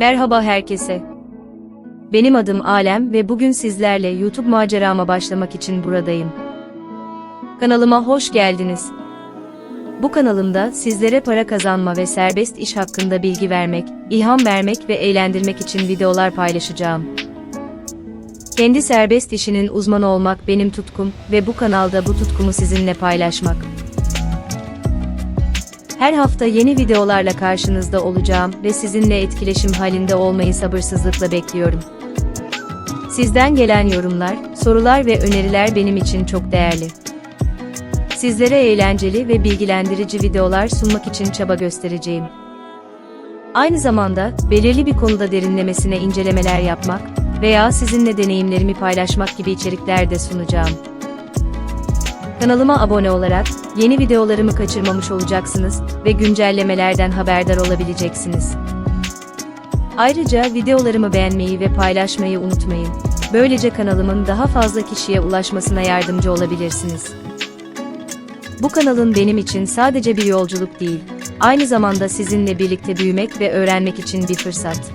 Merhaba herkese. Benim adım Alem ve bugün sizlerle YouTube macerama başlamak için buradayım. Kanalıma hoş geldiniz. Bu kanalımda sizlere para kazanma ve serbest iş hakkında bilgi vermek, ilham vermek ve eğlendirmek için videolar paylaşacağım. Kendi serbest işinin uzmanı olmak benim tutkum ve bu kanalda bu tutkumu sizinle paylaşmak. Her hafta yeni videolarla karşınızda olacağım ve sizinle etkileşim halinde olmayı sabırsızlıkla bekliyorum. Sizden gelen yorumlar, sorular ve öneriler benim için çok değerli. Sizlere eğlenceli ve bilgilendirici videolar sunmak için çaba göstereceğim. Aynı zamanda belirli bir konuda derinlemesine incelemeler yapmak veya sizinle deneyimlerimi paylaşmak gibi içerikler de sunacağım. Kanalıma abone olarak yeni videolarımı kaçırmamış olacaksınız ve güncellemelerden haberdar olabileceksiniz. Ayrıca videolarımı beğenmeyi ve paylaşmayı unutmayın. Böylece kanalımın daha fazla kişiye ulaşmasına yardımcı olabilirsiniz. Bu kanalın benim için sadece bir yolculuk değil, aynı zamanda sizinle birlikte büyümek ve öğrenmek için bir fırsat.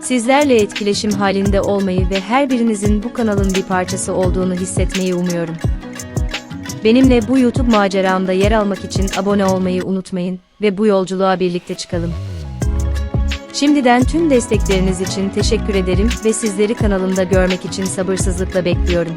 Sizlerle etkileşim halinde olmayı ve her birinizin bu kanalın bir parçası olduğunu hissetmeyi umuyorum. Benimle bu YouTube maceramda yer almak için abone olmayı unutmayın ve bu yolculuğa birlikte çıkalım. Şimdiden tüm destekleriniz için teşekkür ederim ve sizleri kanalımda görmek için sabırsızlıkla bekliyorum.